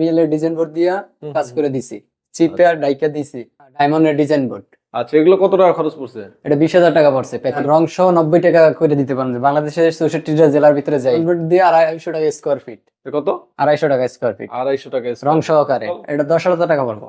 বিএলের design board দিয়া কাজ করে দিছি। চিপে আর ডাইকা দিছি। ডায়মন্ডের ডিজাইন বোর্ড আচ্ছা এগুলো কত টাকা খরচ পড়ছে? এটা বিশ হাজার টাকা পড়ছে। প্যাকেট রং সহ নব্বই টাকা করে দিতে পারেন। বাংলাদেশের চৌষট্টিটা জেলার ভিতরে যাই। বোর্ড দিয়ে আড়াইশো টাকা স্কোয়ার ফিট কত? আড়াইশো টাকা স্কোয়ার ফিট আড়াইশো টাকা রং সহকারে। এটা দশ হাজার টাকা পড়ব।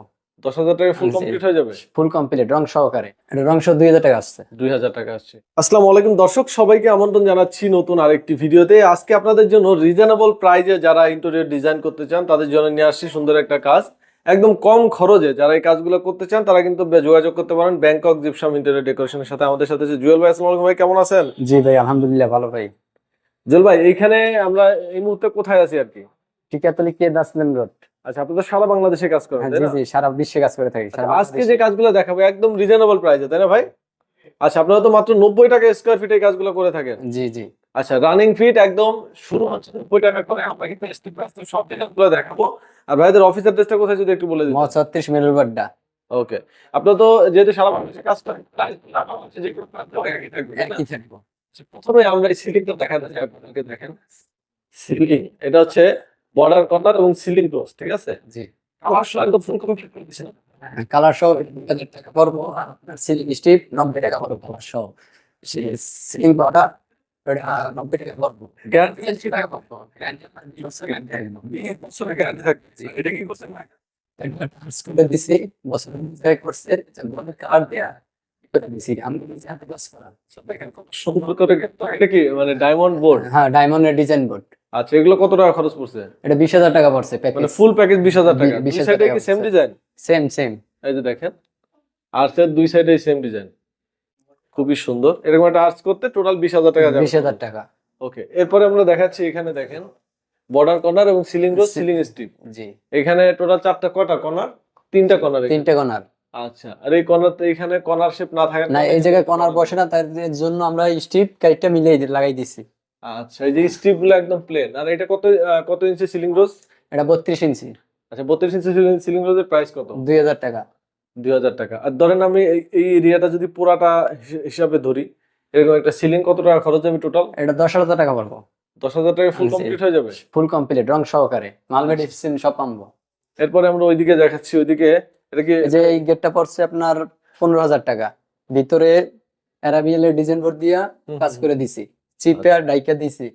দশ হাজার টাকা ফুল জি। কমপ্লিট হয়ে যাবে? ফুল কমপ্লিট রং সহকারে। এটা রং সহ দুই হাজার টাকা আসছে। দুই হাজার টাকা আসছে। আসসালামু আলাইকুম দর্শক সবাইকে আমন্ত্রণ জানাচ্ছি নতুন আরেকটি ভিডিওতে। আজকে আপনাদের জন্য রিজনেবল প্রাইজে যারা ইন্টেরিয়র ডিজাইন করতে চান তাদের জন্য নিয়ে আসছি সুন্দর একটা কাজ। একদম কম খরচে যারা এই কাজগুলো করতে চান তারা কিন্তু যোগাযোগ করতে পারেন। ব্যাংকক জিপসাম ইন্টেরিয়র ডেকোরেশনের সাথে আমাদের সাথে আছে জুয়েল ভাই আসসালামু আলাইকুম ভাই কেমন আছেন? জি ভাই আলহামদুলিল্লাহ ভালো ভাই। জুয়েল ভাই এইখানে আমরা এই মুহূর্তে কোথায় আছি আর কি? Tikatuli K Das Lane road. আচ্ছা আপনি তো সারা বাংলাদেশে কাজ করেন হ্যাঁ জি জি সারা বিশ্বে কাজ করে থাকি আচ্ছা, আজকে যে কাজগুলো দেখাবো একদম রিজনেবল প্রাইসে তাই না ভাই? আচ্ছা আপনারা তো মাত্র নব্বই টাকা স্কোয়ার ফিটে কাজগুলো করে থাকেন। জি জি। আচ্ছা রানিং ফিট একদম শুরু হচ্ছে নব্বই টাকা করে আমরা কিন্তু সব ডিটেলগুলো দেখাবো। আর ভাইদের অফিসের ড্রেসটা কোথায় যদি একটু বলে দিন ছত্রিশ মেরুল বাড্ডা ওকে। আপনার তো যেহেতু সারা বাংলাদেশে কাজ করেন আচ্ছা, প্রথমে আমরা সিলিংটা দেখাতে চাই আপনাদেরকে দেখেন। সিলিং এটা হচ্ছে বর্ডার কর্নার এবং সিলিং ক্লোজ ঠিক আছে? জি। আমার সঙ্গে একদম ফুল কমপ্লিট করে দিয়েছেন কালার সহ টাকা পড়ব সিলিং স্টিপ নব্বই টাকা পড়ব কালার সহ সিলিং বর্ডার নব্বই টাকা পড়ব গ্যারান্টি টাকা পড়ব গ্যারান্টি এটা কি করছেন? করে করছে কার্ড দেয়া। করে দিছি। আমি নিজে হাতে কাজ করা। সুন্দর করে এটা কি মানে ডায়মন্ড বোর্ড হ্যাঁ ডায়মন্ডের ডিজাইন বোর্ড আচ্ছা এগুলো কত টাকা খরচ পড়ছে? এটা বিশ হাজার টাকা পড়ছে মানে ফুল প্যাকেজ বিশ হাজার টাকা। বিশ হাজার সাইডে টাকা সেম ডিজাইন সেম সেম এই যে দেখেন আর্টসের দুই সাইডে সেম ডিজাইন খুবই সুন্দর। এরকম একটা আর্টস করতে টোটাল বিশ হাজার টাকা বিশ হাজার টাকা। ওকে এরপরে আমরা দেখাচ্ছি এখানে দেখেন বর্ডার কর্নার এবং সিলিং রোজ সিলিং স্ট্রিপ জি। এখানে টোটাল চারটা কটা কর্নার তিনটা কর্নার তিনটে কর্নার আচ্ছা আর এই কর্নার এখানে কর্নার শেপ না থাকে না এই জায়গায় কর্নার বসে না তার জন্য আমরা স্টিপ কাইটটা মিলিয়ে লাগাই দিছি। আচ্ছা এই যে স্ট্রিপগুলো একদম প্লেন আর এটা কত কত ইঞ্চি সিলিং রোজ এটা বত্রিশ ইঞ্চি আচ্ছা বত্রিশ ইঞ্চি সিলিং রোজের প্রাইস কত? দুই হাজার টাকা। দুই হাজার টাকা। আর ধরেন আমি এই- এরিয়াটা যদি পুরাটা হিসাবে ধরি এরকম একটা সিলিং কত টাকা খরচ হবে টোটাল এটা দশ হাজার টাকা পড়ব। দশ হাজার টাকা ফুল। কমপ্লিট হয়ে যাবে? ফুল কমপ্লিট রং সহকারে। মাল মেডিসিন সব পাবো এরপরে আমরা ওইদিকে দেখাচ্ছি ওইদিকে এটা কি যে এই গেটটা পড়ছে আপনার পনেরো হাজার টাকা। ভিতরে অ্যারাবিয়াল এর ডিজাইন বোর্ড দিয়া কাজ করে দিছি। চিপে আর ডাইকা দিছি।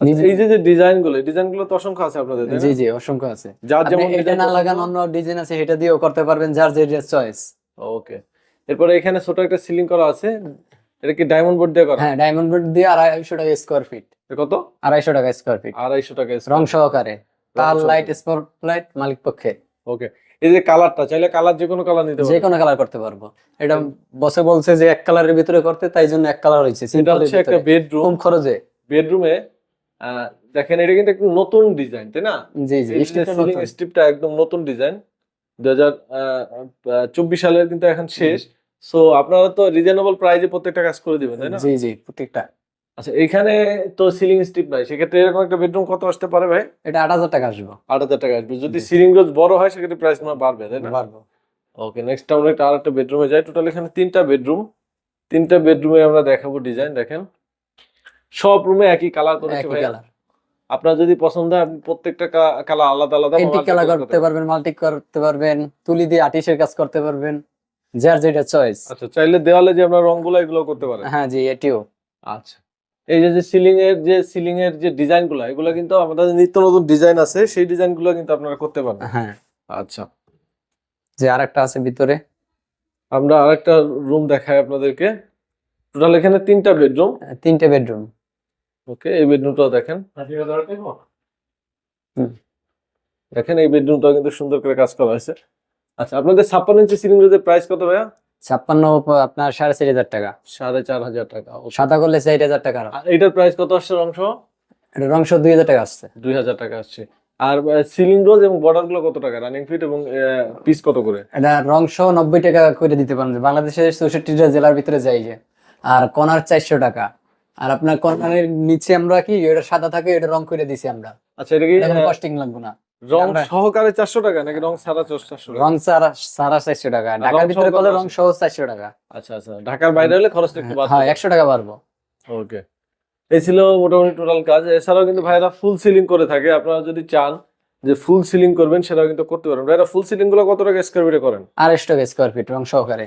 আচ্ছা, এই যে যে ডিজাইনগুলো ডিজাইনগুলো তো অসংখ্য আছে আপনাদের জি জি অসংখ্য আছে। যার যেমন এটা না লাগান অন্য ডিজাইন আছে এটা দিয়েও করতে পারবেন যার যে চয়েস ওকে এরপরে এখানে ছোট একটা সিলিং করা আছে। এটা কি ডায়মন্ড বোর্ড দিয়ে করা? হ্যাঁ ডায়মন্ড বোর্ড দিয়ে আড়াইশো টাকা স্কোয়ার ফিট কত? আড়াইশো টাকা স্কোয়ার ফিট আড়াইশো টাকা রং সহকারে। তার লাইট স্পট লাইট মালিক পক্ষে। ওকে এই যে কালারটা চাইলে কালার যে কোনো কালার নিতে যে কোনো কালার করতে পারব। এটা বসে বলছে যে এক কালারের ভিতরে করতে তাই জন্য এক কালার হয়েছে। এটা হচ্ছে একটা বেডরুম কম খরচে। বেডরুমে দেখেন এটা কিন্তু একটু নতুন ডিজাইন তাই না? জি জি স্ট্রিপটা একদম নতুন ডিজাইন হাজার চব্বিশ সালের কিন্তু এখন শেষ। সো আপনারা তো রিজনেবল প্রাইজে প্রত্যেকটা কাজ করে দিবেন তাই না? জি জি প্রত্যেকটা। আচ্ছা এখানে তো সিলিং স্ট্রিপ নাই সেক্ষেত্রে এরকম একটা বেডরুম কত আসতে পারে ভাই? এটা আট হাজার টাকা আসব। আট হাজার টাকা আসবে। যদি সিলিং রোজ বড় হয় সেক্ষেত্রে প্রাইস হয় বাড়বে তাই না? পারব ওকে নেক্সট আমরা একটা আরেকটা বেডরুমে যাই। টোটাল এখানে তিনটা বেডরুম তিনটা বেডরুমে আমরা দেখাবো ডিজাইন দেখেন। সব রুমে একই কালার করেছে ভাই। কালার আপনার যদি পছন্দ হয় আপনি প্রত্যেকটা কালার আলাদা আলাদা এন্টিক কালার করতে পারবেন। মাল্টি করতে পারবেন তুলি দিয়ে আটিশের কাজ করতে পারবেন যার যেটা চয়েস আচ্ছা চাইলে দেওয়ালে যে আমরা রংগুলো এগুলো করতে পারেন। হ্যাঁ জি এটিও। আচ্ছা। এই যে সিলিং এর যে সিলিং এর যে ডিজাইনগুলো এগুলো কিন্তু আমাদের নিত্য নতুন ডিজাইন আছে সেই ডিজাইনগুলো কিন্তু আপনারা করতে পারবেন। হ্যাঁ। আচ্ছা। যে আরেকটা আছে ভিতরে। আমরা আরেকটা রুম দেখাই আপনাদেরকে। টোটাল এখানে তিনটা বেডরুম তিনটে বেডরুম ওকে এই বেডরুমটাও দেখেন। দেখেন এই বেডরুমটাও কিন্তু সুন্দর করে কাজ করা হয়েছে। আচ্ছা আপনাদের ছাপ্পান্ন ইঞ্চি সিলিং রোজের প্রাইস কত ভাইয়া? ছাপ্পান্ন আপনার সাড়ে চারি হাজার টাকা। সাড়ে চার হাজার টাকা সাদা করলে চার হাজার টাকা আর। এইটার প্রাইস কত আসছে অংশ? এটা রংশ দুই হাজার টাকা আসছে। দুই হাজার টাকা আসছে। আর সিলিং রোজ এবং বর্ডারগুলো কত টাকা? রানিং ফিট এবং পিস কত করে? এটা নব্বই টাকা করে দিতে পারেন। বাংলাদেশের চৌষট্টিটা জেলার ভিতরে যাই যে। আর কনার চারশো টাকা। আর আপনার কর্নারের নিচে আমরা কি এটা সাদা থাকে এটা রং করে দিছি আমরা। আচ্ছা এটা কি কস্টিং লাগবে না। রং সহকারে চারশো টাকা নাকি রং টাকা? রং টাকা। ঢাকার ভিতরে করলে রং সহ চারশো টাকা। আচ্ছা আচ্ছা। ঢাকার বাইরে হলে খরচটা একটু হ্যাঁ বাড়বে একশো টাকা পারব ওকে। এই ছিল মোটামুটি টোটাল কাজ। এছাড়াও কিন্তু ভাইরা ফুল সিলিং করে থাকে। আপনারা যদি চান যে ফুল সিলিং করবেন সেটাও কিন্তু করতে পারেন। ভাইরা ফুল সিলিংগুলো কত টাকা স্কোয়ার ফিটে করেন? আড়াইশো টাকা স্কোয়ার ফিট রং সহকারে।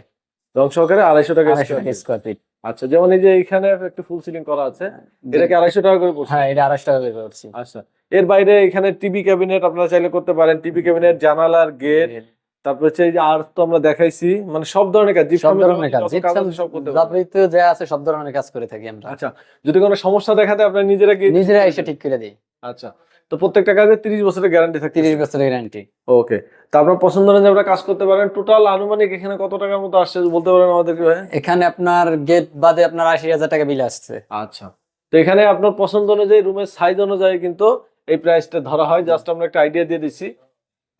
রং সহকারে আড়াইশো টাকা আড়াইশো স্কোয়ার ফিট আচ্ছা যেমন এই যে এখানে একটু ফুল সিলিং করা আছে এটা কি আড়াইশো টাকা করে পড়ছে? হ্যাঁ এটা আড়াইশো টাকা করে আচ্ছা। এর বাইরে এখানে টিভি ক্যাবিনেট আপনারা চাইলে করতে পারেন। টিভি ক্যাবিনেট জানালার গেট তারপর হচ্ছে আর তো আমরা দেখাইছি মানে সব ধরনের কাজ সব ধরনের কাজ জিপসাম যা আছে সব ধরনের কাজ করে থাকি আমরা। আচ্ছা যদি কোনো সমস্যা দেখাতে আপনারা নিজেরা গিয়ে নিজেরা এসে ঠিক করে দিই। আচ্ছা তো প্রত্যেকটা কাজে তিরিশ বছরের গ্যারান্টি থাকে তিরিশ বছরের গ্যারান্টি ওকে তো আপনার পছন্দ অনুযায়ী আপনারা কাজ করতে পারেন টোটাল আনুমানিক এখানে কত টাকার মতো আসছে বলতে পারেন আমাদেরকে ভাই? এখানে আপনার গেট বাদে আপনার আশি হাজার টাকা বিল আসছে। আচ্ছা তো এখানে আপনার পছন্দ অনুযায়ী রুমের সাইজ অনুযায়ী কিন্তু এই প্রাইসটা ধরা হয় জাস্ট আমরা একটা আইডিয়া দিয়ে দিচ্ছি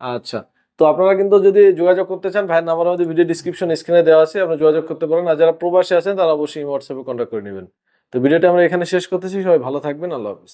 আচ্ছা। তো আপনারা কিন্তু যদি যোগাযোগ করতে চান ভাইয়ের নাম্বার আমাদের ভিডিও ডিসক্রিপশন স্ক্রিনে দেওয়া আছে আপনারা যোগাযোগ করতে পারেন। আর যারা প্রবাসী আছেন তারা অবশ্যই হোয়াটসঅ্যাপে কন্ট্যাক্ট করে নেবেন। তো ভিডিওটা আমরা এখানে শেষ করতেছি সবাই ভালো থাকবেন আল্লাহ হাফিজ।